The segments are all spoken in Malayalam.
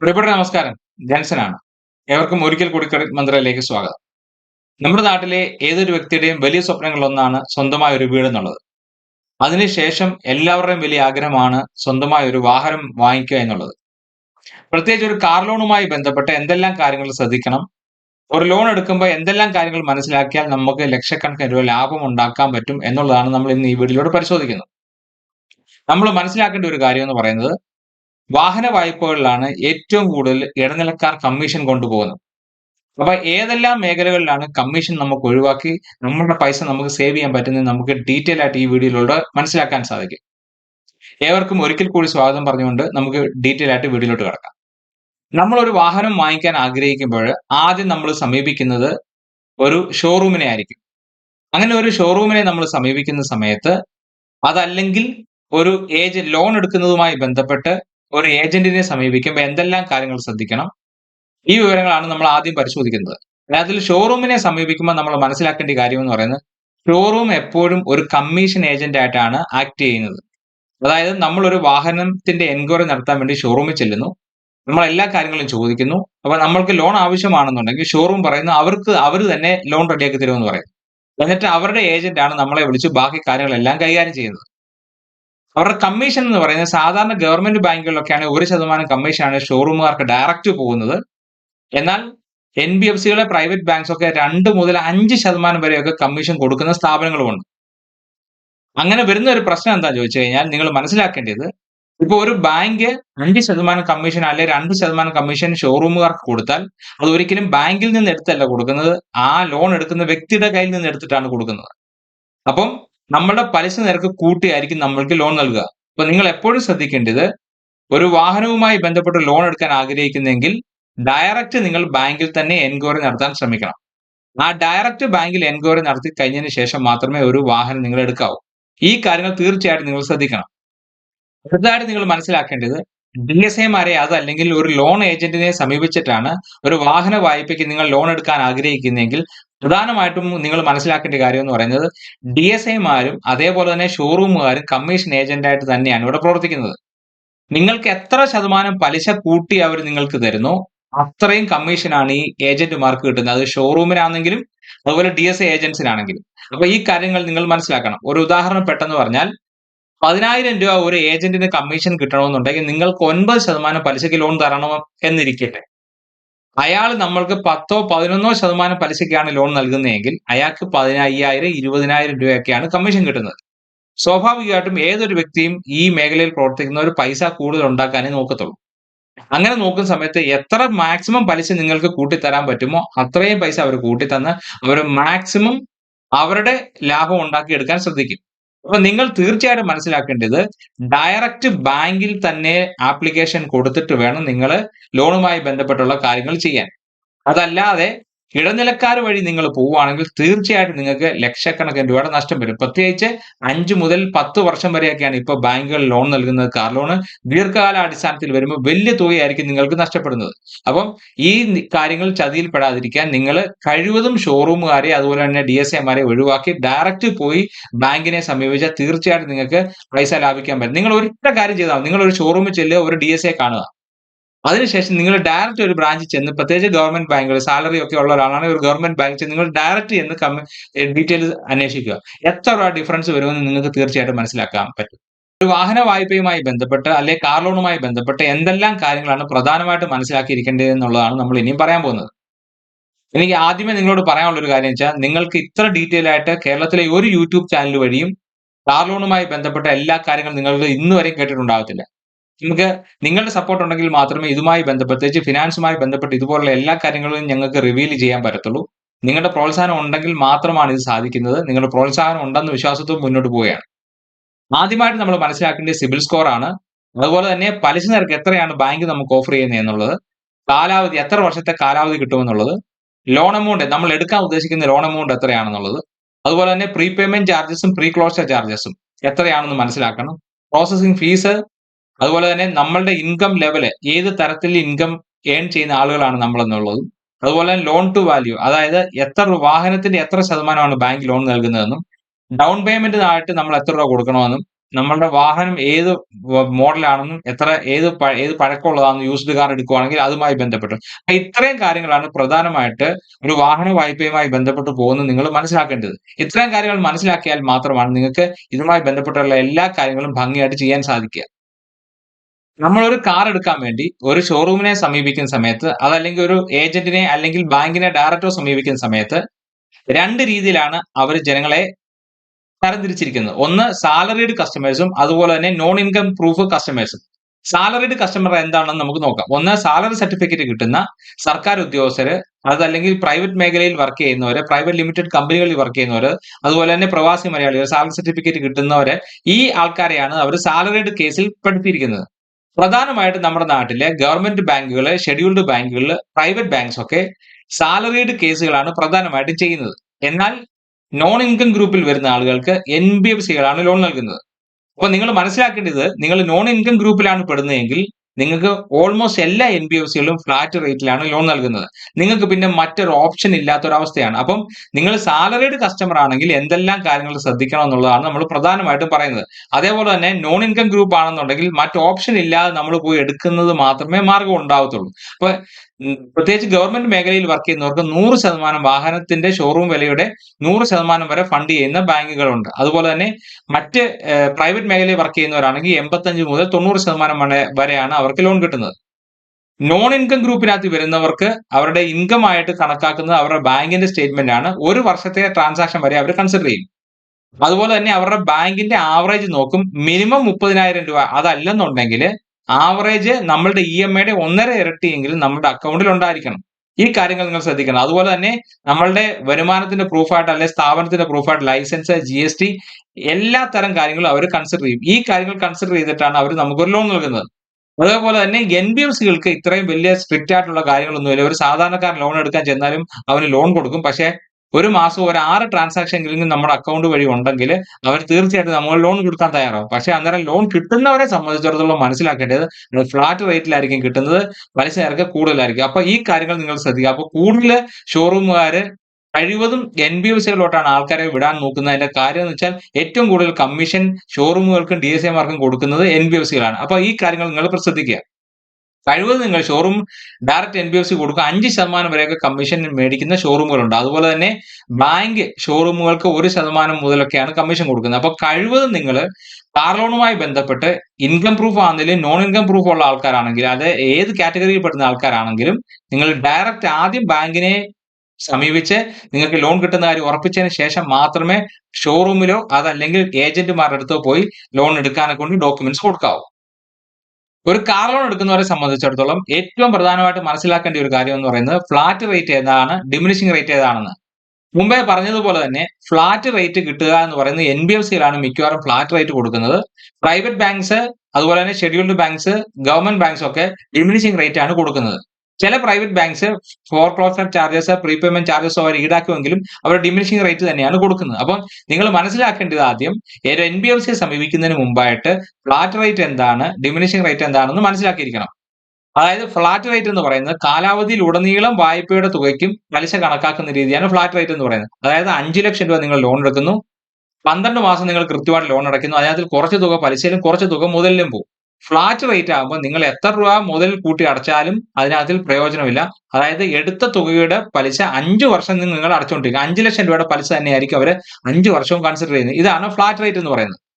പ്രിയപ്പെട്ട നമസ്കാരം. ജൻസനാണ്. ഏവർക്കും ഒരിക്കൽ കൂടി മന്ത്രയിലേക്ക് സ്വാഗതം. നമ്മുടെ നാട്ടിലെ ഏതൊരു വ്യക്തിയുടെയും വലിയ സ്വപ്നങ്ങളൊന്നാണ് സ്വന്തമായ ഒരു വീട് എന്നുള്ളത്. അതിനുശേഷം എല്ലാവരുടെയും വലിയ ആഗ്രഹമാണ് സ്വന്തമായ ഒരു വാഹനം വാങ്ങിക്കുക എന്നുള്ളത്. പ്രത്യേകിച്ച് ഒരു കാർ ലോണുമായി ബന്ധപ്പെട്ട് എന്തെല്ലാം കാര്യങ്ങൾ ശ്രദ്ധിക്കണം? ഒരു ലോൺ എടുക്കുമ്പോൾ എന്തെല്ലാം കാര്യങ്ങൾ മനസ്സിലാക്കിയാൽ നമുക്ക് ലക്ഷക്കണക്കിന് രൂപ ലാഭം ഉണ്ടാക്കാൻ പറ്റും എന്നുള്ളതാണ് നമ്മൾ ഇന്ന് ഈ വീഡിയോയിലൂടെ പരിശോധിക്കുന്നത്. നമ്മൾ മനസ്സിലാക്കേണ്ട ഒരു കാര്യം എന്ന് പറയുന്നത് വാഹന വായ്പകളിലാണ് ഏറ്റവും കൂടുതൽ ഇടനിലക്കാർ കമ്മീഷൻ കൊണ്ടുപോകുന്നത്. അപ്പൊ ഏതെല്ലാം മേഖലകളിലാണ് കമ്മീഷൻ നമുക്ക് ഒഴിവാക്കി നമ്മുടെ പൈസ നമുക്ക് സേവ് ചെയ്യാൻ പറ്റുന്നത് നമുക്ക് ഡീറ്റെയിൽ ആയിട്ട് ഈ വീഡിയോയിലൂടെ മനസ്സിലാക്കാൻ സാധിക്കും. ഏവർക്കും ഒരിക്കൽ കൂടി സ്വാഗതം പറഞ്ഞുകൊണ്ട് നമുക്ക് ഡീറ്റെയിൽ ആയിട്ട് വീഡിയോയിലോട്ട് കിടക്കാം. ഒരു വാഹനം വാങ്ങിക്കാൻ ആഗ്രഹിക്കുമ്പോൾ ആദ്യം നമ്മൾ സമീപിക്കുന്നത് ഒരു ഷോറൂമിനെ ആയിരിക്കും. അങ്ങനെ ഒരു ഷോറൂമിനെ നമ്മൾ സമീപിക്കുന്ന സമയത്ത് അതല്ലെങ്കിൽ ഒരു ഏജ് ലോൺ എടുക്കുന്നതുമായി ബന്ധപ്പെട്ട് ഒരു ഏജന്റിനെ സമീപിക്കുമ്പോൾ എന്തെല്ലാം കാര്യങ്ങൾ ശ്രദ്ധിക്കണം? ഈ വിവരങ്ങളാണ് നമ്മൾ ആദ്യം പരിശോധിക്കുന്നത്. അതിൽ ഷോറൂമിനെ സമീപിക്കുമ്പോൾ നമ്മൾ മനസ്സിലാക്കേണ്ട കാര്യം എന്ന് പറയുന്നത് ഷോറൂം എപ്പോഴും ഒരു കമ്മീഷൻ ഏജന്റ് ആയിട്ടാണ് ആക്ട് ചെയ്യുന്നത്. അതായത് നമ്മൾ ഒരു വാഹനത്തിന്റെ എൻക്വയറി നടത്താൻ വേണ്ടി ഷോറൂമിൽ ചെല്ലുന്നു. നമ്മൾ എല്ലാ കാര്യങ്ങളും ചോദിക്കുന്നു. അപ്പൊ നമ്മൾക്ക് ലോൺ ആവശ്യമാണെന്നുണ്ടെങ്കിൽ ഷോറൂം പറയുന്നു അവർക്ക് അവർ തന്നെ ലോൺ റെഡിയാക്കി തരുമെന്ന് പറയും എന്നിട്ട് അവരുടെ ഏജന്റ് ആണ് നമ്മളെ വിളിച്ച് ബാക്കി കാര്യങ്ങളെല്ലാം കൈകാര്യം ചെയ്യുന്നത്. അവരുടെ കമ്മീഷൻ എന്ന് പറയുന്നത് സാധാരണ ഗവൺമെന്റ് ബാങ്കുകളിലൊക്കെയാണ് ഒരു ശതമാനം കമ്മീഷനാണ് ഷോറൂമുകാർക്ക് ഡയറക്റ്റ് പോകുന്നത്. എന്നാൽ എൻ ബി എഫ് സികളെ പ്രൈവറ്റ് ബാങ്ക്സ് ഒക്കെ രണ്ട് മുതൽ അഞ്ച് ശതമാനം വരെയൊക്കെ കമ്മീഷൻ കൊടുക്കുന്ന സ്ഥാപനങ്ങളുമുണ്ട്. അങ്ങനെ വരുന്ന ഒരു പ്രശ്നം എന്താ ചോദിച്ചു കഴിഞ്ഞാൽ നിങ്ങൾ മനസ്സിലാക്കേണ്ടത് ഇപ്പൊ ഒരു ബാങ്ക് അഞ്ച് ശതമാനം കമ്മീഷൻ അല്ലെ രണ്ട് ശതമാനം കമ്മീഷൻ ഷോറൂമുകാർക്ക് കൊടുത്താൽ അത് ഒരിക്കലും ബാങ്കിൽ നിന്ന് എടുത്തല്ല കൊടുക്കുന്നത് ആ ലോൺ എടുക്കുന്ന വ്യക്തിയുടെ കയ്യിൽ നിന്ന് എടുത്തിട്ടാണ് കൊടുക്കുന്നത്. അപ്പം നമ്മുടെ പലിശ നിരക്ക് കൂട്ടിയായിരിക്കും നമ്മൾക്ക് ലോൺ നൽകുക. അപ്പൊ നിങ്ങൾ എപ്പോഴും ശ്രദ്ധിക്കേണ്ടത് ഒരു വാഹനവുമായി ബന്ധപ്പെട്ട് ലോൺ എടുക്കാൻ ആഗ്രഹിക്കുന്നെങ്കിൽ ഡയറക്റ്റ് നിങ്ങൾ ബാങ്കിൽ തന്നെ എൻക്വയറി നടത്താൻ ശ്രമിക്കണം. ആ ഡയറക്റ്റ് ബാങ്കിൽ എൻക്വയറി നടത്തി കഴിഞ്ഞതിന് ശേഷം മാത്രമേ ഒരു വാഹനം നിങ്ങൾ എടുക്കാവൂ. ഈ കാര്യങ്ങൾ തീർച്ചയായിട്ടും നിങ്ങൾ ശ്രദ്ധിക്കണം. അടുത്തതായിട്ട് നിങ്ങൾ മനസ്സിലാക്കേണ്ടത് ഡി എസ് എമാരെ അതല്ലെങ്കിൽ ഒരു ലോൺ ഏജന്റിനെ സമീപിച്ചിട്ടാണ് ഒരു വാഹന വായ്പയ്ക്ക് നിങ്ങൾ ലോൺ എടുക്കാൻ ആഗ്രഹിക്കുന്നെങ്കിൽ പ്രധാനമായിട്ടും നിങ്ങൾ മനസ്സിലാക്കേണ്ട കാര്യം എന്ന് പറയുന്നത് ഡി എസ് ഐമാരും അതേപോലെ തന്നെ ഷോറൂമുകാരും കമ്മീഷൻ ഏജന്റായിട്ട് തന്നെയാണ് ഇവിടെ പ്രവർത്തിക്കുന്നത്. നിങ്ങൾക്ക് എത്ര ശതമാനം പലിശ കൂട്ടി അവർ നിങ്ങൾക്ക് തരുന്നു അത്രയും കമ്മീഷനാണ് ഈ ഏജന്റുമാർക്ക് കിട്ടുന്നത്. അത് ഷോറൂമിനാണെങ്കിലും അതുപോലെ ഡി എസ് ഐ ഏജൻസിനാണെങ്കിലും അപ്പൊ ഈ കാര്യങ്ങൾ നിങ്ങൾ മനസ്സിലാക്കണം. ഒരു ഉദാഹരണം പെട്ടെന്ന് പറഞ്ഞാൽ പതിനായിരം രൂപ ഒരു ഏജന്റിന് കമ്മീഷൻ കിട്ടണമെന്നുണ്ടെങ്കിൽ നിങ്ങൾക്ക് ഒൻപത് ശതമാനം പലിശയ്ക്ക് ലോൺ തരണം എന്നിരിക്കട്ടെ. അയാൾ നമ്മൾക്ക് പത്തോ പതിനൊന്നോ ശതമാനം പലിശയ്ക്കാണ് ലോൺ നൽകുന്നതെങ്കിൽ അയാൾക്ക് പതിനയ്യായിരം ഇരുപതിനായിരം രൂപയൊക്കെയാണ് കമ്മീഷൻ കിട്ടുന്നത്. സ്വാഭാവികമായിട്ടും ഏതൊരു വ്യക്തിയും ഈ മേഖലയിൽ പ്രവർത്തിക്കുന്ന ഒരു പൈസ കൂടുതൽ ഉണ്ടാക്കാനേ നോക്കത്തുള്ളൂ. അങ്ങനെ നോക്കുന്ന സമയത്ത് എത്ര മാക്സിമം പലിശ നിങ്ങൾക്ക് കൂട്ടിത്തരാൻ പറ്റുമോ അത്രയും പൈസ അവർ കൂട്ടിത്തന്ന് അവർ മാക്സിമം അവരുടെ ലാഭം ഉണ്ടാക്കിയെടുക്കാൻ ശ്രദ്ധിക്കും. അപ്പൊ നിങ്ങൾ തീർച്ചയായിട്ടും മനസ്സിലാക്കേണ്ടത് ഡയറക്റ്റ് ബാങ്കിൽ തന്നെ ആപ്ലിക്കേഷൻ കൊടുത്തിട്ട് വേണം നിങ്ങൾ ലോണുമായി ബന്ധപ്പെട്ടുള്ള കാര്യങ്ങൾ ചെയ്യാൻ. അതല്ലാതെ ഇടനിലക്കാർ വഴി നിങ്ങൾ പോവുകയാണെങ്കിൽ തീർച്ചയായിട്ടും നിങ്ങൾക്ക് ലക്ഷക്കണക്കിന് രൂപയുടെ നഷ്ടം വരും. പ്രത്യേകിച്ച് അഞ്ചു മുതൽ പത്ത് വർഷം വരെയൊക്കെയാണ് ഇപ്പോൾ ബാങ്കുകൾ ലോൺ നൽകുന്നത്. കാർ ലോണ് ദീർഘകാല അടിസ്ഥാനത്തിൽ വരുമ്പോൾ വലിയ തുകയായിരിക്കും നിങ്ങൾക്ക് നഷ്ടപ്പെടുന്നത്. അപ്പം ഈ കാര്യങ്ങൾ ചതിയിൽപ്പെടാതിരിക്കാൻ നിങ്ങൾ കഴിവതും ഷോറൂമുകാരെ അതുപോലെ തന്നെ ഡി എസ് എമാരെ ഒഴിവാക്കി ഡയറക്റ്റ് പോയി ബാങ്കിനെ സമീപിച്ചാൽ തീർച്ചയായിട്ടും നിങ്ങൾക്ക് പൈസ ലാഭിക്കാൻ പറ്റും. നിങ്ങൾ ഒരിക്കലും കാര്യം ചെയ്താൽ നിങ്ങൾ ഒരു ഷോറൂമിൽ ചെല്ലുക ഒരു ഡി എസ് എ കാണുക. അതിനുശേഷം നിങ്ങൾ ഡയറക്റ്റ് ഒരു ബ്രാഞ്ചിൽ ചെന്ന് പ്രത്യേകിച്ച് ഗവൺമെന്റ് ബാങ്കുകൾ സാലറി ഒക്കെ ഉള്ള ഒരാളാണ് ഒരു ഗവൺമെന്റ് ബാങ്കിൽ ചെന്ന് നിങ്ങൾ ഡയറക്റ്റ് ചെന്ന് ഡീറ്റെയിൽസ് അന്വേഷിക്കുക. എത്ര രൂപ ഡിഫറൻസ് വരുമെന്ന് നിങ്ങൾക്ക് തീർച്ചയായിട്ടും മനസ്സിലാക്കാൻ പറ്റും. ഒരു വാഹന വായ്പയുമായി ബന്ധപ്പെട്ട് അല്ലെങ്കിൽ കാർ ലോണുമായി ബന്ധപ്പെട്ട് എന്തെല്ലാം കാര്യങ്ങളാണ് പ്രധാനമായിട്ട് മനസ്സിലാക്കിയിരിക്കേണ്ടത് എന്നുള്ളതാണ് നമ്മൾ ഇനിയും പറയാൻ പോകുന്നത്. എനിക്ക് ആദ്യമേ നിങ്ങളോട് പറയാനുള്ള ഒരു കാര്യം വെച്ചാൽ നിങ്ങൾക്ക് ഇത്ര ഡീറ്റെയിൽ ആയിട്ട് കേരളത്തിലെ ഒരു യൂട്യൂബ് ചാനൽ വഴിയും കാർ ലോണുമായി ബന്ധപ്പെട്ട എല്ലാ കാര്യങ്ങളും നിങ്ങൾക്ക് ഇന്ന് വരെയും കേട്ടിട്ടുണ്ടാകത്തില്ല. നമുക്ക് നിങ്ങളുടെ സപ്പോർട്ട് ഉണ്ടെങ്കിൽ മാത്രമേ ഇതുമായി ബന്ധപ്പെട്ട് ഫിനാൻസുമായി ബന്ധപ്പെട്ട് ഇതുപോലുള്ള എല്ലാ കാര്യങ്ങളും ഞങ്ങൾക്ക് റിവീൽ ചെയ്യാൻ പറ്റത്തുള്ളൂ. നിങ്ങളുടെ പ്രോത്സാഹനം ഉണ്ടെങ്കിൽ മാത്രമാണ് ഇത് സാധിക്കുന്നത്. നിങ്ങളുടെ പ്രോത്സാഹനം ഉണ്ടെന്ന വിശ്വാസത്തോടെ മുന്നോട്ട് പോവുകയാണ്. ആദ്യമായിട്ട് നമ്മൾ മനസ്സിലാക്കേണ്ടത് സിബിൽ സ്കോർ ആണ്. അതുപോലെ തന്നെ പലിശ നിരക്ക് എത്രയാണ് ബാങ്ക് നമുക്ക് ഓഫർ ചെയ്യുന്നത് എന്നുള്ളത്. കാലാവധി എത്ര വർഷത്തെ കാലാവധി കിട്ടുമെന്നുള്ളത് ലോൺ എമൗണ്ട് നമ്മൾ എടുക്കാൻ ഉദ്ദേശിക്കുന്ന ലോൺ എമൗണ്ട് എത്രയാണെന്നുള്ളത്. അതുപോലെ തന്നെ പ്രീപേയ്മെന്റ് ചാർജസും പ്രീ ക്ലോഷർ ചാർജസും എത്രയാണെന്ന് മനസ്സിലാക്കണം. പ്രോസസ്സിംഗ് ഫീസ് അതുപോലെ തന്നെ നമ്മളുടെ ഇൻകം ലെവൽ ഏത് തരത്തിൽ ഇൻകം ഏൺ ചെയ്യുന്ന ആളുകളാണ് നമ്മൾ എന്നുള്ളതും അതുപോലെ തന്നെ ലോൺ ടു വാല്യൂ അതായത് എത്ര വാഹനത്തിന്റെ എത്ര ശതമാനമാണ് ബാങ്ക് ലോൺ നൽകുന്നതെന്നും ഡൗൺ പേയ്മെന്റ് ആയിട്ട് നമ്മൾ എത്ര രൂപ കൊടുക്കണമെന്നും നമ്മളുടെ വാഹനം ഏത് മോഡലാണെന്നും എത്ര ഏത് ഏത് പഴക്കമുള്ളതാണെന്നും യൂസ്ഡ് കാർ എടുക്കുവാണെങ്കിൽ അതുമായി ബന്ധപ്പെട്ട്. ഇത്രയും കാര്യങ്ങളാണ് പ്രധാനമായിട്ട് ഒരു വാഹന വായ്പയുമായി ബന്ധപ്പെട്ട് പോകുന്നത് നിങ്ങൾ മനസ്സിലാക്കേണ്ടത്. ഇത്രയും കാര്യങ്ങൾ മനസ്സിലാക്കിയാൽ മാത്രമാണ് നിങ്ങൾക്ക് ഇതുമായി ബന്ധപ്പെട്ടുള്ള എല്ലാ കാര്യങ്ങളും ഭംഗിയായിട്ട് ചെയ്യാൻ സാധിക്കുക. നമ്മൾ ഒരു കാർ എടുക്കാൻ വേണ്ടി ഒരു ഷോറൂമിനെ സമീപിക്കുന്ന സമയത്ത് അതല്ലെങ്കിൽ ഒരു ഏജന്റിനെ അല്ലെങ്കിൽ ബാങ്കിനെ ഡയറക്ടറെ സമീപിക്കുന്ന സമയത്ത് രണ്ട് രീതിയിലാണ് അവർ ജനങ്ങളെ തരംതിരിച്ചിരിക്കുന്നത്. ഒന്ന് സാലറീഡ് കസ്റ്റമേഴ്സും അതുപോലെ തന്നെ നോൺ ഇൻകം പ്രൂഫ് കസ്റ്റമേഴ്സും സാലറീഡ് കസ്റ്റമർ എന്താണെന്ന് നമുക്ക് നോക്കാം. ഒന്ന് സാലറി സർട്ടിഫിക്കറ്റ് കിട്ടുന്ന സർക്കാർ ഉദ്യോഗസ്ഥര് അതല്ലെങ്കിൽ പ്രൈവറ്റ് മേഖലയിൽ വർക്ക് ചെയ്യുന്നവര് പ്രൈവറ്റ് ലിമിറ്റഡ് കമ്പനികളിൽ വർക്ക് ചെയ്യുന്നവര് അതുപോലെ തന്നെ പ്രവാസി മലയാളികൾ സാലറി സർട്ടിഫിക്കറ്റ് കിട്ടുന്നവര് ഈ ആൾക്കാരെയാണ് അവർ സാലറീഡ് കേസിൽ പെടുത്തിയിരിക്കുന്നത്. പ്രധാനമായിട്ടും നമ്മുടെ നാട്ടിലെ ഗവൺമെന്റ് ബാങ്കുകൾ ഷെഡ്യൂൾഡ് ബാങ്കുകൾ പ്രൈവറ്റ് ബാങ്ക്സ് ഒക്കെ സാലറീഡ് കേസുകളാണ് പ്രധാനമായിട്ടും ചെയ്യുന്നത്. എന്നാൽ നോൺ ഇൻകം ഗ്രൂപ്പിൽ വരുന്ന ആളുകൾക്ക് എൻ ബി എഫ് സികളാണ് ലോൺ നൽകുന്നത്. അപ്പൊ നിങ്ങൾ മനസ്സിലാക്കേണ്ടത് നിങ്ങൾ നോൺ ഇൻകം ഗ്രൂപ്പിലാണ് പെടുന്നതെങ്കിൽ നിങ്ങൾക്ക് ഓൾമോസ്റ്റ് എല്ലാ എൻ ബി എഫ് സികളും ഫ്ലാറ്റ് റേറ്റിലാണ് ലോൺ നൽകുന്നത്. നിങ്ങൾക്ക് പിന്നെ മറ്റൊരു ഓപ്ഷൻ ഇല്ലാത്തൊരവസ്ഥയാണ്. അപ്പം നിങ്ങൾ സാലറീഡ് കസ്റ്റമർ ആണെങ്കിൽ എന്തെല്ലാം കാര്യങ്ങൾ ശ്രദ്ധിക്കണം എന്നുള്ളതാണ് നമ്മൾ പ്രധാനമായിട്ടും പറയുന്നത്. അതേപോലെ തന്നെ നോൺ ഇൻകം ഗ്രൂപ്പ് ആണെന്നുണ്ടെങ്കിൽ മറ്റ് ഓപ്ഷൻ ഇല്ലാതെ നമ്മൾ പോയി എടുക്കുന്നത് മാത്രമേ മാർഗം ഉണ്ടാവത്തുള്ളൂ. അപ്പൊ പ്രത്യേകിച്ച് ഗവൺമെന്റ് മേഖലയിൽ വർക്ക് ചെയ്യുന്നവർക്ക് നൂറ് ശതമാനം വാഹനത്തിന്റെ ഷോറൂം വിലയുടെ നൂറ് ശതമാനം വരെ ഫണ്ട് ചെയ്യുന്ന ബാങ്കുകളുണ്ട്. അതുപോലെ തന്നെ മറ്റ് പ്രൈവറ്റ് മേഖലയിൽ വർക്ക് ചെയ്യുന്നവരാണെങ്കിൽ എൺപത്തഞ്ച് മുതൽ തൊണ്ണൂറ് ശതമാനം വരെയാണ് വരെയാണ് അവർക്ക് ലോൺ കിട്ടുന്നത്. നോൺ ഇൻകം ഗ്രൂപ്പിനകത്ത് വരുന്നവർക്ക് അവരുടെ ഇൻകം ആയിട്ട് കണക്കാക്കുന്നത് അവരുടെ ബാങ്കിന്റെ സ്റ്റേറ്റ്മെന്റ് ആണ്. ഒരു വർഷത്തെ ട്രാൻസാക്ഷൻ വരെ അവർ കൺസിഡർ ചെയ്യും. അതുപോലെ തന്നെ അവരുടെ ബാങ്കിന്റെ ആവറേജ് നോക്കും. മിനിമം മുപ്പതിനായിരം രൂപ അതല്ലെന്നുണ്ടെങ്കിൽ ആവറേജ് നമ്മളുടെ ഇ എം ഐയുടെ ഒന്നര ഇരട്ടിയെങ്കിലും നമ്മുടെ അക്കൗണ്ടിൽ ഉണ്ടായിരിക്കണം. ഈ കാര്യങ്ങൾ നിങ്ങൾ ശ്രദ്ധിക്കണം. അതുപോലെ തന്നെ നമ്മളുടെ വരുമാനത്തിന്റെ പ്രൂഫായിട്ട് അല്ലെങ്കിൽ സ്ഥാപനത്തിന്റെ പ്രൂഫായിട്ട് ലൈസൻസ് ജി എസ് ടി എല്ലാ തരം കാര്യങ്ങളും അവർ കൺസിഡർ ചെയ്യും. ഈ കാര്യങ്ങൾ കൺസിഡർ ചെയ്തിട്ടാണ് അവർ നമുക്കൊരു ലോൺ നൽകുന്നത്. അതേപോലെ തന്നെ എൻ ബി എഫ് സികൾക്ക് ഇത്രയും വലിയ സ്ട്രിക്റ്റ് ആയിട്ടുള്ള കാര്യങ്ങളൊന്നുമില്ല ഒരു സാധാരണക്കാരൻ ലോൺ എടുക്കാൻ ചെന്നാലും അവന് ലോൺ കൊടുക്കും. പക്ഷേ ഒരു മാസം ഒരു ആറ് ട്രാൻസാക്ഷൻ എങ്കിലും നമ്മുടെ അക്കൗണ്ട് വഴി ഉണ്ടെങ്കിൽ അവർ തീർച്ചയായിട്ടും നമ്മൾ ലോൺ കൊടുക്കാൻ തയ്യാറാവും. പക്ഷേ അന്നേരം ലോൺ കിട്ടുന്നവരെ സംബന്ധിച്ചിടത്തോളം മനസ്സിലാക്കേണ്ടത് ഫ്ലാറ്റ് റേറ്റിലായിരിക്കും കിട്ടുന്നത്. പലിശ നിരക്ക് കൂടുതലായിരിക്കും. അപ്പൊ ഈ കാര്യങ്ങൾ നിങ്ങൾ ശ്രദ്ധിക്കുക. അപ്പൊ കൂടുതൽ ഷോറൂമുകാര് കഴിവതും എൻ ബി എഫ് സികളിലോട്ടാണ് ആൾക്കാരെ വിടാൻ നോക്കുന്നത്. അതിന്റെ കാര്യം എന്ന് വെച്ചാൽ ഏറ്റവും കൂടുതൽ കമ്മീഷൻ ഷോറൂമുകൾക്കും ഡി എസ് എമാർക്കും കൊടുക്കുന്നത് എൻ ബി എഫ് സികളാണ് അപ്പൊ ഈ കാര്യങ്ങൾ നിങ്ങൾ ശ്രദ്ധിക്കുക. കഴിവതും നിങ്ങൾ showroom direct N B F C കൊടുക്കുക. അഞ്ച് ശതമാനം വരെയൊക്കെ കമ്മീഷൻ മേടിക്കുന്ന ഷോറൂമുകളുണ്ട്. അതുപോലെ തന്നെ ബാങ്ക് ഷോറൂമുകൾക്ക് ഒരു ശതമാനം മുതലൊക്കെയാണ് കമ്മീഷൻ കൊടുക്കുന്നത്. അപ്പൊ കഴിവതും നിങ്ങൾ കാർ ലോണുമായി ബന്ധപ്പെട്ട് ഇൻകം പ്രൂഫ് ആണെങ്കിലും നോൺ ഇൻകം പ്രൂഫ് ഉള്ള ആൾക്കാരാണെങ്കിലും അത് ഏത് കാറ്റഗറിയിൽ പെടുന്ന ആൾക്കാരാണെങ്കിലും നിങ്ങൾ ഡയറക്റ്റ് ആദ്യം ബാങ്കിനെ സമീപിച്ച് നിങ്ങൾക്ക് ലോൺ കിട്ടുന്ന കാര്യം ഉറപ്പിച്ചതിന് ശേഷം മാത്രമേ ഷോറൂമിലോ അതല്ലെങ്കിൽ ഏജന്റുമാരുടെ അടുത്തോ പോയി ലോൺ എടുക്കാനെ കൊണ്ട് ഡോക്യുമെന്റ്സ് കൊടുക്കാവൂ. ഒരു കാർ ലോൺ എടുക്കുന്നവരെ സംബന്ധിച്ചിടത്തോളം ഏറ്റവും പ്രധാനമായിട്ട് മനസ്സിലാക്കേണ്ട ഒരു കാര്യം എന്ന് പറയുന്നത് ഫ്ലാറ്റ് റേറ്റ് ഏതാണ് ഡിമിനിഷിംഗ് റേറ്റ് ഏതാണെന്ന്. മുമ്പേ പറഞ്ഞതുപോലെ തന്നെ ഫ്ലാറ്റ് റേറ്റ് കിട്ടുക എന്ന് പറയുന്നത് എൻ ബി എഫ് സിയിലാണ് മിക്കവാറും ഫ്ലാറ്റ് റേറ്റ് കൊടുക്കുന്നത്. പ്രൈവറ്റ് ബാങ്ക്സ് അതുപോലെ തന്നെ ഷെഡ്യൂൾഡ് ബാങ്ക്സ് ഗവൺമെന്റ് ബാങ്ക്സ് ഒക്കെ ഡിമിനിഷിംഗ് റേറ്റ് ആണ് കൊടുക്കുന്നത്. ചില private banks foreclosure charges prepayment charges അവർ ഈടാക്കുമെങ്കിലും അവർ ഡിമിനിഷിംഗ് റേറ്റ് തന്നെയാണ് കൊടുക്കുന്നത്. അപ്പം നിങ്ങൾ മനസ്സിലാക്കേണ്ടത് ആദ്യം ഒരു എൻ ബി എഫ് സിയെ സമീപിക്കുന്നതിന് മുമ്പായിട്ട് ഫ്ലാറ്റ് റേറ്റ് എന്താണ് ഡിമിനിഷിംഗ് റേറ്റ് എന്താണെന്ന് മനസ്സിലാക്കിയിരിക്കണം. അതായത് ഫ്ലാറ്റ് റേറ്റ് എന്ന് പറയുന്നത് കാലാവധിയിൽ ഉടനീളം വായ്പയുടെ തുകയ്ക്കും പലിശ കണക്കാക്കുന്ന രീതിയാണ് ഫ്ലാറ്റ് റേറ്റ് എന്ന് പറയുന്നത്. അതായത് അഞ്ച് ലക്ഷം രൂപ നിങ്ങൾ ലോൺ എടുക്കുന്നു പന്ത്രണ്ട് മാസം നിങ്ങൾ കൃത്യമായിട്ട് ലോൺ അടയ്ക്കുന്നു അതിനകത്ത് കുറച്ച് തുക പലിശയിലും കുറച്ച് തുക മുതലിലും പോകും. ഫ്ലാറ്റ് റേറ്റ് ആകുമ്പോൾ നിങ്ങൾ എത്ര രൂപ മുതൽ കൂട്ടി അടച്ചാലും അതിനകത്തിൽ പ്രയോജനമില്ല. അതായത് എടുത്ത തുകയുടെ പലിശ അഞ്ചു വർഷം നിങ്ങൾ അടച്ചുകൊണ്ടിരിക്കുക അഞ്ച് ലക്ഷം രൂപയുടെ പലിശ തന്നെയായിരിക്കും അവർ അഞ്ച് വർഷവും കൺസിഡർ ചെയ്യുന്നത്. ഇതാണ് ഫ്ലാറ്റ് റേറ്റ് എന്ന് പറയുന്നത്.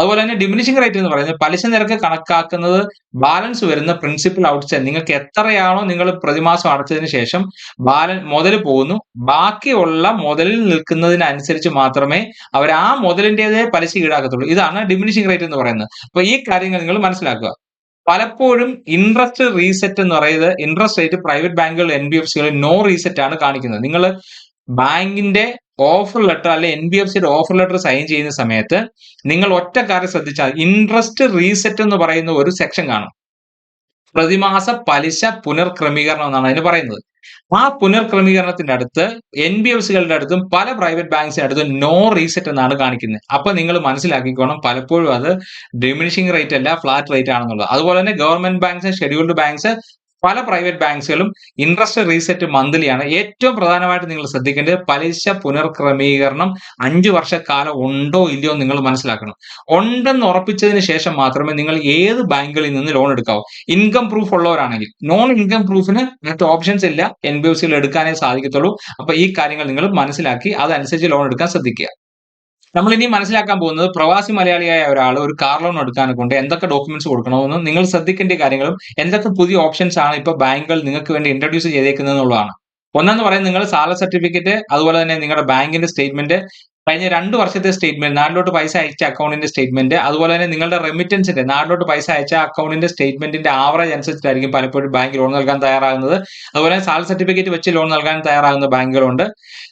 അതുപോലെ തന്നെ ഡിമിനിഷിംഗ് റേറ്റ് എന്ന് പറയുന്നത് പലിശ നിരക്ക് കണക്കാക്കുന്നത് ബാലൻസ് വരുന്ന പ്രിൻസിപ്പൽ ഔട്ട്സ്റ്റാൻഡ് നിങ്ങൾക്ക് എത്രയാണോ നിങ്ങൾ പ്രതിമാസം അടച്ചതിന് ശേഷം ബാലൻ മുതൽ പോകുന്നു. ബാക്കിയുള്ള മുതലിൽ നിൽക്കുന്നതിനനുസരിച്ച് മാത്രമേ അവർ ആ മുതലിന്റെതേ പലിശ ഈടാക്കത്തുള്ളൂ. ഇതാണ് ഡിമിനിഷിംഗ് റേറ്റ് എന്ന് പറയുന്നത്. അപ്പൊ ഈ കാര്യങ്ങൾ നിങ്ങൾ മനസ്സിലാക്കുക. പലപ്പോഴും ഇൻട്രസ്റ്റ് റീസെറ്റ് എന്ന് പറയുന്നത് ഇൻട്രസ്റ്റ് റേറ്റ് പ്രൈവറ്റ് ബാങ്കുകൾ എൻ ബി എഫ് സികൾ നോ റീസെറ്റ് ആണ് കാണിക്കുന്നത്. നിങ്ങൾ ബാങ്കിന്റെ ഓഫർ ലെറ്റർ അല്ലെ എൻ ബി എഫ് സിയുടെ ഓഫർ ലെറ്റർ സൈൻ ചെയ്യുന്ന സമയത്ത് നിങ്ങൾ ഒറ്റ കാര്യം ശ്രദ്ധിച്ചാൽ ഇൻട്രസ്റ്റ് റീസെറ്റ് എന്ന് പറയുന്ന ഒരു സെക്ഷൻ കാണും. പ്രതിമാസ പലിശ പുനർക്രമീകരണം എന്നാണ് അതിന് പറയുന്നത്. ആ പുനർക്രമീകരണത്തിന്റെ അടുത്ത് എൻ ബി എഫ് സികളുടെ അടുത്തും പല പ്രൈവറ്റ് ബാങ്ക്സിന്റെ അടുത്തും നോ റീസെറ്റ് എന്നാണ് കാണിക്കുന്നത്. അപ്പൊ നിങ്ങൾ മനസ്സിലാക്കിക്കോണം പലപ്പോഴും അത് ഡിമിനിഷിംഗ് റേറ്റ് അല്ല ഫ്ലാറ്റ് റേറ്റ് ആണെന്നുള്ളത്. അതുപോലെ തന്നെ ഗവൺമെന്റ് ബാങ്ക്സ് ഷെഡ്യൂൾഡ് ബാങ്ക്സ് പല പ്രൈവറ്റ് ബാങ്ക്സുകളും ഇൻട്രസ്റ്റ് റീസെറ്റ് മന്ത്ലിയാണ് ഏറ്റവും പ്രധാനമായിട്ട് നിങ്ങൾ ശ്രദ്ധിക്കേണ്ടത് പലിശ പുനർക്രമീകരണം അഞ്ചു വർഷക്കാലം ഉണ്ടോ ഇല്ലയോ നിങ്ങൾ മനസ്സിലാക്കണം. ഉണ്ടെന്ന് ഉറപ്പിച്ചതിന് ശേഷം മാത്രമേ നിങ്ങൾ ഏത് ബാങ്കുകളിൽ നിന്ന് ലോൺ എടുക്കാവൂ. ഇൻകം പ്രൂഫ് ഉള്ളവരാണെങ്കിൽ. നോൺ ഇൻകം പ്രൂഫിന് മറ്റ് ഓപ്ഷൻസ് ഇല്ല. എൻ ബി എഫ് എടുക്കാനേ സാധിക്കത്തുള്ളൂ. അപ്പൊ ഈ കാര്യങ്ങൾ നിങ്ങൾ മനസ്സിലാക്കി അതനുസരിച്ച് ലോൺ എടുക്കാൻ ശ്രദ്ധിക്കുക. നമ്മൾ ഇനി മനസ്സിലാക്കാൻ പോകുന്നത് പ്രവാസി മലയാളിയായ ഒരാൾ ഒരു കാർ ലോൺ എടുക്കാനെ കൊണ്ട് എന്തൊക്കെ ഡോക്യുമെന്റ്സ് കൊടുക്കണമെന്ന് നിങ്ങൾ ശ്രദ്ധിക്കേണ്ട കാര്യങ്ങളും എന്തൊക്കെ പുതിയ ഓപ്ഷൻസ് ആണ് ഇപ്പൊ ബാങ്കുകൾ നിങ്ങൾക്ക് വേണ്ടി ഇൻട്രൊഡ്യൂസ് ചെയ്തേക്കുന്നത് എന്നുള്ളതാണ് ഒന്നെന്ന് പറയുന്നത് നിങ്ങൾ സാല സർട്ടിഫിക്കറ്റ് അതുപോലെ തന്നെ നിങ്ങളുടെ ബാങ്കിന്റെ സ്റ്റേറ്റ്മെന്റ് കഴിഞ്ഞ രണ്ട് വർഷത്തെ സ്റ്റേറ്റ്മെന്റ് നാട്ടിലോട്ട് പൈസ അയച്ച അക്കൗണ്ടിന്റെ സ്റ്റേറ്റ്മെന്റ് അതുപോലെ തന്നെ നിങ്ങളുടെ റെമിറ്റൻസിന്റെ നാട്ടിലോട്ട് പൈസ അയച്ച അക്കൗണ്ടിന്റെ സ്റ്റേറ്റ്മെന്റിന്റെ ആവറേജ് അനുസരിച്ചായിരിക്കും പലപ്പോഴും ബാങ്ക് ലോൺ നൽകാൻ തയ്യാറാകുന്നത്. അതുപോലെ സാൽ സർട്ടിഫിക്കറ്റ് വെച്ച് ലോൺ നൽകാൻ തയ്യാറാകുന്ന ബാങ്കുകളുണ്ട്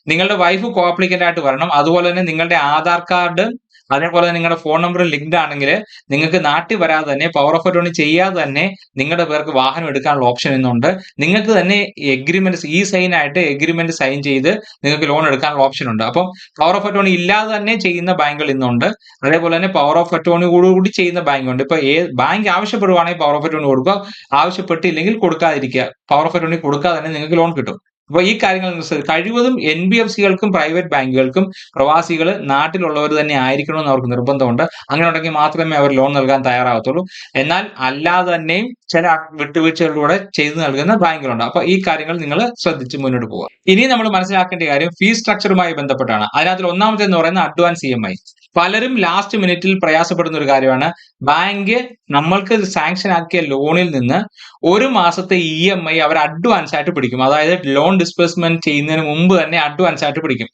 നിങ്ങളുടെ വൈഫ് കോ ആപ്ലിക്കന്റ് ആയിട്ട് വരണം. അതുപോലെ തന്നെ നിങ്ങളുടെ ആധാർ കാർഡ് അതേപോലെ നിങ്ങളുടെ ഫോൺ നമ്പർ ലിങ്ക്ഡ് ആണെങ്കിൽ നിങ്ങൾക്ക് നാട്ടിൽ വരാതെ തന്നെ പവർ ഓഫ് അറ്റോണി ചെയ്യാതെ തന്നെ നിങ്ങളുടെ പേർക്ക് വാഹനം എടുക്കാനുള്ള ഓപ്ഷൻ ഇന്നുണ്ട്. നിങ്ങൾക്ക് തന്നെ എഗ്രിമെന്റ് ഈ സൈൻ ആയിട്ട് എഗ്രിമെന്റ് സൈൻ ചെയ്ത് നിങ്ങൾക്ക് ലോൺ എടുക്കാനുള്ള ഓപ്ഷൻ ഉണ്ട്. അപ്പം പവർ ഓഫ് അറ്റോണി ഇല്ലാതെ തന്നെ ചെയ്യുന്ന ബാങ്കുകൾ ഇന്നുണ്ട്. അതേപോലെ തന്നെ പവർ ഓഫ് അറ്റോണി കൂടി ചെയ്യുന്ന ബാങ്ക് ഉണ്ട് ഇപ്പൊ ഏ ബാങ്ക് ആവശ്യപ്പെടുവാണെങ്കിൽ പവർ ഓഫ് അറ്റോണി കൊടുക്കുക. ആവശ്യപ്പെട്ടില്ലെങ്കിൽ കൊടുക്കാതിരിക്കുക. പവർ ഓഫ് അറ്റോണി കൊടുക്കാതെ തന്നെ നിങ്ങൾക്ക് ലോൺ കിട്ടും. അപ്പോൾ ഈ കാര്യങ്ങൾ കഴിവതും എൻ ബി എഫ് സികൾക്കും പ്രൈവറ്റ് ബാങ്കുകൾക്കും പ്രവാസികൾ നാട്ടിലുള്ളവർ തന്നെ ആയിരിക്കണമെന്ന് അവർക്ക് നിർബന്ധമുണ്ട്. അങ്ങനെ ഉണ്ടെങ്കിൽ മാത്രമേ അവർ ലോൺ നൽകാൻ തയ്യാറാകത്തുള്ളൂ എന്നാൽ അല്ലാതെ തന്നെയും ചില വിട്ടുവീഴ്ചകളിലൂടെ ചെയ്തു നൽകുന്ന ബാങ്കുകളുണ്ട്. അപ്പൊ ഈ കാര്യങ്ങൾ നിങ്ങൾ ശ്രദ്ധിച്ച് മുന്നോട്ട് പോവുക. ഇനി നമ്മൾ മനസ്സിലാക്കേണ്ട കാര്യം ഫീസ് സ്ട്രക്ചറുമായി ബന്ധപ്പെട്ടാണ്. അതിനകത്ത് ഒന്നാമത്തെ എന്ന് പറയുന്നത് അഡ്വാൻസ് ഇ എം ഐ പലരും ലാസ്റ്റ് മിനിറ്റിൽ പ്രയാസപ്പെടുന്ന ഒരു കാര്യമാണ്. ബാങ്ക് നമ്മൾക്ക് സാങ്ഷൻ ആക്കിയ ലോണിൽ നിന്ന് ഒരു മാസത്തെ ഇ എം ഐ അവർ അഡ്വാൻസ് ആയിട്ട് പിടിക്കും. അതായത് ലോൺ ഡിസ്ബേഴ്സ്മെന്റ് ചെയ്യുന്നതിന് മുമ്പ് തന്നെ അഡ്വാൻസ് ആയിട്ട് പിടിക്കും.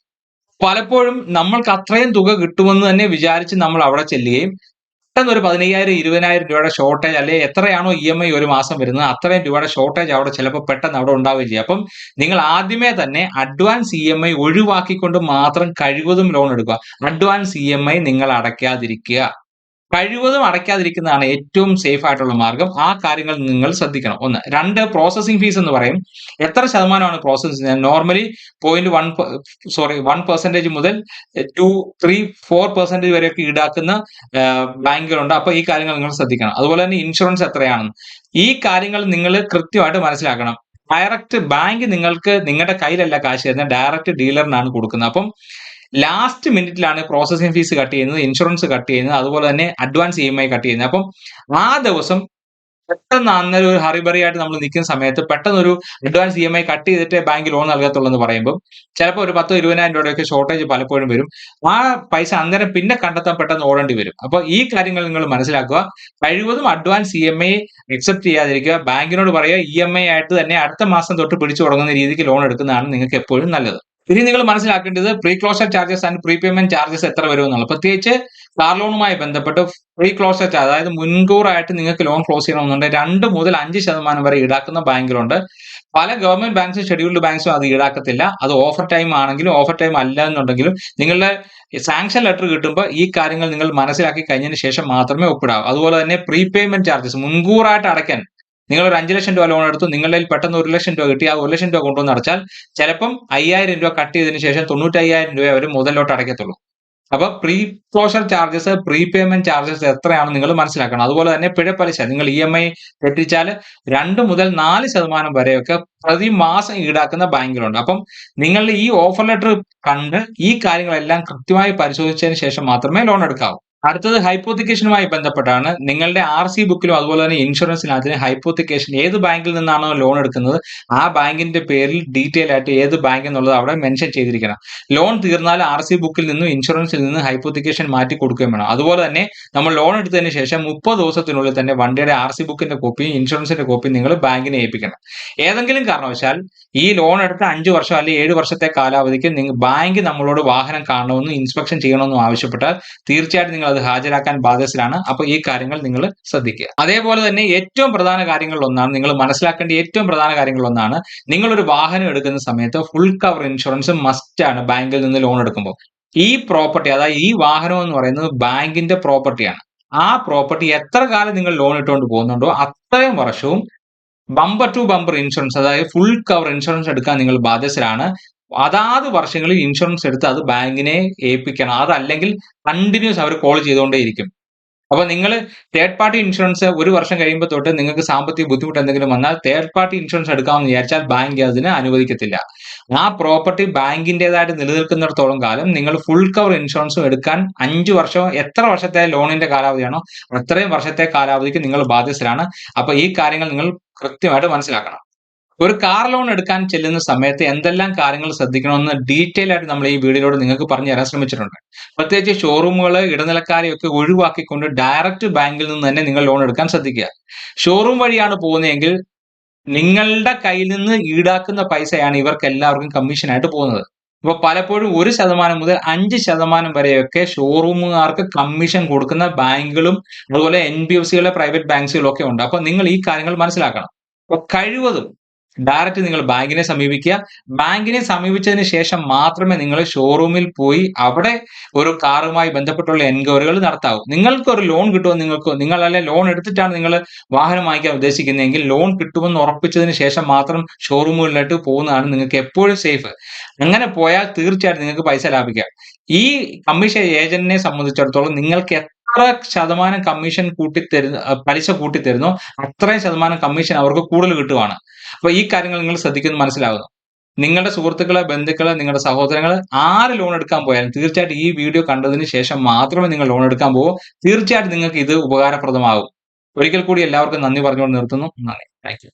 പലപ്പോഴും നമ്മൾക്ക് അത്രയും തുക കിട്ടുമെന്ന് തന്നെ വിചാരിച്ച് നമ്മൾ അവിടെ ചെല്ലുകയും ഒരു പതിനയ്യായിരം ഇരുപതിനായിരം രൂപയുടെ ഷോർട്ടേജ് അല്ലെ എത്രയാണോ ഇ എം ഐ ഒരു മാസം വരുന്നത് അത്രയും രൂപയുടെ ഷോർട്ടേജ് അവിടെ ചിലപ്പോൾ പെട്ടെന്ന് അവിടെ ഉണ്ടാവുകയും ചെയ്യും. അപ്പം നിങ്ങൾ ആദ്യമേ തന്നെ അഡ്വാൻസ് ഇ എം ഐ ഒഴിവാക്കിക്കൊണ്ട് മാത്രം കഴിവതും ലോൺ എടുക്കുക. അഡ്വാൻസ് ഇ എം ഐ നിങ്ങൾ അടയ്ക്കാതിരിക്കുക. കഴിവതും അടയ്ക്കാതിരിക്കുന്നതാണ് ഏറ്റവും സേഫ് ആയിട്ടുള്ള മാർഗം. ആ കാര്യങ്ങൾ നിങ്ങൾ ശ്രദ്ധിക്കണം. ഒന്ന് രണ്ട് പ്രോസസ്സിംഗ് ഫീസ് എന്ന് പറയും. എത്ര ശതമാനമാണ് processing normally point one sorry one percentage മുതൽ ടു ത്രീ ഫോർ പെർസെന്റേജ് വരെയൊക്കെ ഈടാക്കുന്ന ബാങ്കുകളുണ്ട്. അപ്പൊ ഈ കാര്യങ്ങൾ നിങ്ങൾ ശ്രദ്ധിക്കണം. അതുപോലെ തന്നെ ഇൻഷുറൻസ് എത്രയാണെന്ന് ഈ കാര്യങ്ങൾ നിങ്ങൾ കൃത്യമായിട്ട് മനസ്സിലാക്കണം. ഡയറക്റ്റ് ബാങ്ക് നിങ്ങൾക്ക് നിങ്ങളുടെ കയ്യിലല്ല കാശ് തരുന്നത്. ഡയറക്റ്റ് ഡീലറിനാണ് കൊടുക്കുന്നത്. അപ്പം ലാസ്റ്റ് മിനിറ്റിലാണ് പ്രോസസ്സിംഗ് ഫീസ് കട്ട് ചെയ്യുന്നത് ഇൻഷുറൻസ് കട്ട് ചെയ്യുന്നത് അതുപോലെ തന്നെ advance E M I cut ചെയ്യുന്നത്. അപ്പം ആ ദിവസം പെട്ടെന്ന് അന്നേരം ഒരു ഹറിബറി ആയിട്ട് നമ്മൾ നിൽക്കുന്ന സമയത്ത് പെട്ടെന്ന് ഒരു advance E M I cut ചെയ്തിട്ട് ബാങ്ക് ലോൺ നൽകത്തുള്ളൂ എന്ന് പറയുമ്പോൾ ചിലപ്പോൾ ഒരു പത്തോ ഇരുപതിനായിരം രൂപയുടെയൊക്കെ ഷോർട്ടേജ് പലപ്പോഴും വരും. ആ പൈസ അന്നേരം പിന്നെ കണ്ടെത്താൻ പെട്ടെന്ന് ഓടേണ്ടി വരും. അപ്പോൾ ഈ കാര്യങ്ങൾ നിങ്ങൾ മനസ്സിലാക്കുക. കഴിവതും advance E M I accept ചെയ്യാതിരിക്കുക ബാങ്കിനോട് പറയുക ഇ എം ഐ ആയിട്ട് തന്നെ അടുത്ത മാസം തൊട്ട് പിടിച്ചു തുടങ്ങുന്ന രീതിക്ക് ലോൺ എടുക്കുന്നതാണ് നിങ്ങൾക്ക് എപ്പോഴും നല്ലത്. ഇനി നിങ്ങൾ മനസ്സിലാക്കേണ്ടത് preclosure charges and prepayment charges എത്ര വരും എന്നുള്ളത് പ്രത്യേകിച്ച് കാർ ലോണുമായി ബന്ധപ്പെട്ട് പ്രീ ക്ലോഷർ ചാർജ് അതായത് മുൻകൂറായിട്ട് നിങ്ങൾക്ക് ലോൺ ക്ലോസ് ചെയ്യണമെന്നുണ്ടെങ്കിൽ രണ്ട് മുതൽ അഞ്ച് ശതമാനം വരെ ഈടാക്കുന്ന ബാങ്കിലുണ്ട്. പല ഗവൺമെന്റ് ബാങ്ക്സും ഷെഡ്യൂൾഡ് ബാങ്ക്സും അത് ഈടാക്കത്തില്ല. അത് ഓഫർ ടൈം ആണെങ്കിലും ഓഫർ ടൈം അല്ല എന്നുണ്ടെങ്കിലും നിങ്ങളുടെ സാങ്ഷൻ ലെറ്റർ കിട്ടുമ്പോൾ ഈ കാര്യങ്ങൾ നിങ്ങൾ മനസ്സിലാക്കി കഴിഞ്ഞതിന് ശേഷം മാത്രമേ ഒപ്പിടാവൂ. അതുപോലെ തന്നെ പ്രീ പേയ്മെന്റ് ചാർജസ് മുൻകൂറായിട്ട് അടയ്ക്കാൻ. നിങ്ങൾ ഒരു അഞ്ച് ലക്ഷം രൂപ ലോൺ എടുത്തു നിങ്ങളുടെ പെട്ടെന്ന് ഒരു ലക്ഷം രൂപ കിട്ടി ആ ഒരു ലക്ഷം രൂപ കൊണ്ടുവന്ന് അടച്ചാൽ ചിലപ്പം അയ്യായിരം രൂപ കട്ട് ചെയ്തതിനു ശേഷം തൊണ്ണൂറ്റി അയ്യായിരം രൂപ അവർ മുതലോട്ട് അടയ്ക്കത്തുള്ളൂ. അപ്പൊ pre closure charges pre payment charges എത്രയാണെന്ന് നിങ്ങൾ മനസ്സിലാക്കണം. അതുപോലെ തന്നെ പിഴപ്പലിശ നിങ്ങൾ ഇ എം ഐ തെറ്റിച്ചാൽ രണ്ട് മുതൽ നാല് ശതമാനം വരെയൊക്കെ പ്രതിമാസം ഈടാക്കുന്ന ബാങ്കിലുണ്ട്. അപ്പം നിങ്ങൾ ഈ ഓഫർ ലെറ്റർ കണ്ട് ഈ കാര്യങ്ങളെല്ലാം കൃത്യമായി പരിശോധിച്ചതിന് ശേഷം മാത്രമേ ലോൺ എടുക്കാവൂ. അടുത്തത് ഹൈപ്പോത്തിക്കേഷനുമായി ബന്ധപ്പെട്ടാണ്. നിങ്ങളുടെ ആർ സി ബുക്കിലും അതുപോലെ തന്നെ ഇൻഷുറൻസിനകത്തിന് ഹൈപ്പോത്തിക്കേഷൻ ഏത് ബാങ്കിൽ നിന്നാണോ ലോൺ എടുക്കുന്നത് ആ ബാങ്കിന്റെ പേരിൽ ഡീറ്റെയിൽ ആയിട്ട് ഏത് ബാങ്ക് എന്നുള്ളത് അവിടെ മെൻഷൻ ചെയ്തിരിക്കണം. ലോൺ തീർന്നാൽ ആർ സി ബുക്കിൽ നിന്നും ഇൻഷുറൻസിൽ നിന്ന് ഹൈപ്പോത്തിക്കേഷൻ മാറ്റി കൊടുക്കുകയും വേണം. അതുപോലെ തന്നെ നമ്മൾ ലോൺ എടുത്തതിന് ശേഷം മുപ്പത് ദിവസത്തിനുള്ളിൽ തന്നെ വണ്ടിയുടെ ആർ സി ബുക്കിന്റെ കോപ്പിയും ഇൻഷുറൻസിന്റെ കോപ്പിയും നിങ്ങൾ ബാങ്കിനെ ഏൽപ്പിക്കണം. ഏതെങ്കിലും കാരണവശാൽ ഈ ലോൺ എടുത്ത അഞ്ച് വർഷം അല്ലെങ്കിൽ ഏഴ് വർഷത്തെ കാലാവധിക്ക് നിങ്ങൾ ബാങ്ക് നമ്മളോട് വാഹനം കാണണമെന്നും ഇൻസ്പെക്ഷൻ ചെയ്യണമെന്നും ആവശ്യപ്പെട്ടാൽ തീർച്ചയായിട്ടും നിങ്ങൾ അത് ഹാജരാക്കാൻ ബാധ്യസ്ഥരാണ്. അപ്പൊ ഈ കാര്യങ്ങൾ നിങ്ങൾ ശ്രദ്ധിക്കുക. അതേപോലെ തന്നെ ഏറ്റവും പ്രധാന കാര്യങ്ങളിൽ ഒന്നാണ് നിങ്ങൾ മനസ്സിലാക്കേണ്ട ഏറ്റവും പ്രധാന കാര്യങ്ങളിൽ ഒന്നാണ് നിങ്ങൾ ഒരു വാഹനം എടുക്കുന്ന സമയത്ത് ഫുൾ കവർ ഇൻഷുറൻസ് മസ്റ്റ് ആണ് ബാങ്കിൽ നിന്ന് ലോൺ എടുക്കുമ്പോൾ. ഈ പ്രോപ്പർട്ടി അതായത് ഈ വാഹനം എന്ന് പറയുന്നത് ബാങ്കിന്റെ പ്രോപ്പർട്ടിയാണ് ആ പ്രോപ്പർട്ടി എത്ര കാലം നിങ്ങൾ ലോൺ ഇട്ടുകൊണ്ട് പോകുന്നുണ്ടോ അത്രയും വർഷവും ബമ്പർ ടു ബമ്പർ ഇൻഷുറൻസ് അതായത് ഫുൾ കവർ ഇൻഷുറൻസ് എടുക്കാൻ നിങ്ങൾ ബാധ്യസ്ഥരാണ്. അതാത് വർഷങ്ങളിൽ ഇൻഷുറൻസ് എടുത്ത് അത് ബാങ്കിനെ ഏൽപ്പിക്കണം. അതല്ലെങ്കിൽ കണ്ടിന്യൂസ് അവർ കോൾ ചെയ്തുകൊണ്ടേയിരിക്കും. അപ്പൊ നിങ്ങൾ തേർഡ് പാർട്ടി ഇൻഷുറൻസ് ഒരു വർഷം കഴിയുമ്പോൾ തൊട്ട് നിങ്ങൾക്ക് സാമ്പത്തിക ബുദ്ധിമുട്ട് എന്തെങ്കിലും വന്നാൽ തേർഡ് പാർട്ടി ഇൻഷുറൻസ് എടുക്കാമെന്ന് വിചാരിച്ചാൽ ബാങ്ക് അതിന് അനുവദിക്കത്തില്ല. ആ പ്രോപ്പർട്ടി ബാങ്കിന്റെതായിട്ട് നിലനിൽക്കുന്നിടത്തോളം കാലം നിങ്ങൾ ഫുൾ കവർ ഇൻഷുറൻസും എടുക്കാൻ അഞ്ചു വർഷം എത്ര വർഷത്തെ ലോണിന്റെ കാലാവധിയാണോ അത്രയും വർഷത്തെ കാലാവധിക്ക് നിങ്ങൾ ബാധ്യസ്ഥരാണ്. അപ്പൊ ഈ കാര്യങ്ങൾ നിങ്ങൾ കൃത്യമായിട്ട് മനസ്സിലാക്കണം. ഒരു കാർ ലോൺ എടുക്കാൻ ചെല്ലുന്ന സമയത്ത് എന്തെല്ലാം കാര്യങ്ങൾ ശ്രദ്ധിക്കണമെന്ന് ഡീറ്റെയിൽ ആയിട്ട് നമ്മൾ ഈ വീഡിയോയിലൂടെ നിങ്ങൾക്ക് പറഞ്ഞു തരാൻ ശ്രമിച്ചിട്ടുണ്ട്. പ്രത്യേകിച്ച് ഷോറൂമുകൾ ഇടനിലക്കാരെയൊക്കെ ഒഴിവാക്കിക്കൊണ്ട് ഡയറക്റ്റ് ബാങ്കിൽ നിന്ന് തന്നെ നിങ്ങൾ ലോൺ എടുക്കാൻ ശ്രദ്ധിക്കുക. ഷോറൂം വഴിയാണ് പോകുന്നതെങ്കിൽ നിങ്ങളുടെ കയ്യിൽ നിന്ന് ഈടാക്കുന്ന പൈസയാണ് ഇവർക്ക് എല്ലാവർക്കും കമ്മീഷനായിട്ട് പോകുന്നത്. ഇപ്പൊ പലപ്പോഴും ഒരു ശതമാനം മുതൽ അഞ്ച് ശതമാനം വരെയൊക്കെ ഷോറൂമുകാർക്ക് കമ്മീഷൻ കൊടുക്കുന്ന ബാങ്കുകളും അതുപോലെ എൻ ബി എഫ് സികളെ പ്രൈവറ്റ് ബാങ്ക്സുകളും ഒക്കെ ഉണ്ട്. അപ്പൊ നിങ്ങൾ ഈ കാര്യങ്ങൾ മനസ്സിലാക്കണം. അപ്പൊ കഴിവതും ഡയറക്റ്റ് നിങ്ങൾ ബാങ്കിനെ സമീപിക്കുക. ബാങ്കിനെ സമീപിച്ചതിന് ശേഷം മാത്രമേ നിങ്ങൾ ഷോറൂമിൽ പോയി അവിടെ ഒരു കാറുമായി ബന്ധപ്പെട്ടുള്ള എൻക്വയറികൾ നടത്താവൂ. നിങ്ങൾക്ക് ഒരു ലോൺ കിട്ടുമോ? നിങ്ങൾക്ക് നിങ്ങൾ അല്ലെ ലോൺ എടുത്തിട്ടാണ് നിങ്ങൾ വാഹനം വാങ്ങിക്കാൻ ഉദ്ദേശിക്കുന്നതെങ്കിൽ ലോൺ കിട്ടുമെന്ന് ഉറപ്പിച്ചതിന് ശേഷം മാത്രം ഷോറൂമുകളിലായിട്ട് പോകുന്നതാണ് നിങ്ങൾക്ക് എപ്പോഴും സേഫ് അങ്ങനെ പോയാൽ തീർച്ചയായിട്ടും നിങ്ങൾക്ക് പൈസ ലാഭിക്കാം. ഈ കമ്മീഷൻ ഏജന്റിനെ സംബന്ധിച്ചിടത്തോളം നിങ്ങൾക്ക് എത്ര ശതമാനം കമ്മീഷൻ കൂട്ടിത്തരുന്ന പലിശ കൂട്ടിത്തരുന്നോ അത്രയും ശതമാനം കമ്മീഷൻ അവർക്ക് കൂടുതൽ കിട്ടുവാണ്. അപ്പൊ ഈ കാര്യങ്ങൾ നിങ്ങൾ ശ്രദ്ധിക്കുന്നത് മനസ്സിലാകുന്നു നിങ്ങളുടെ സുഹൃത്തുക്കളെ ബന്ധുക്കളെ നിങ്ങളുടെ സഹോദരങ്ങൾ ആര് ലോൺ എടുക്കാൻ പോയാലും തീർച്ചയായിട്ടും ഈ വീഡിയോ കണ്ടതിന് ശേഷം മാത്രമേ നിങ്ങൾ ലോൺ എടുക്കാൻ പോകൂ. തീർച്ചയായിട്ടും നിങ്ങൾക്ക് ഇത് ഉപകാരപ്രദമാകും. ഒരിക്കൽ കൂടി എല്ലാവർക്കും നന്ദി പറഞ്ഞുകൊണ്ട് നിർത്തുന്നു. നന്ദി. താങ്ക്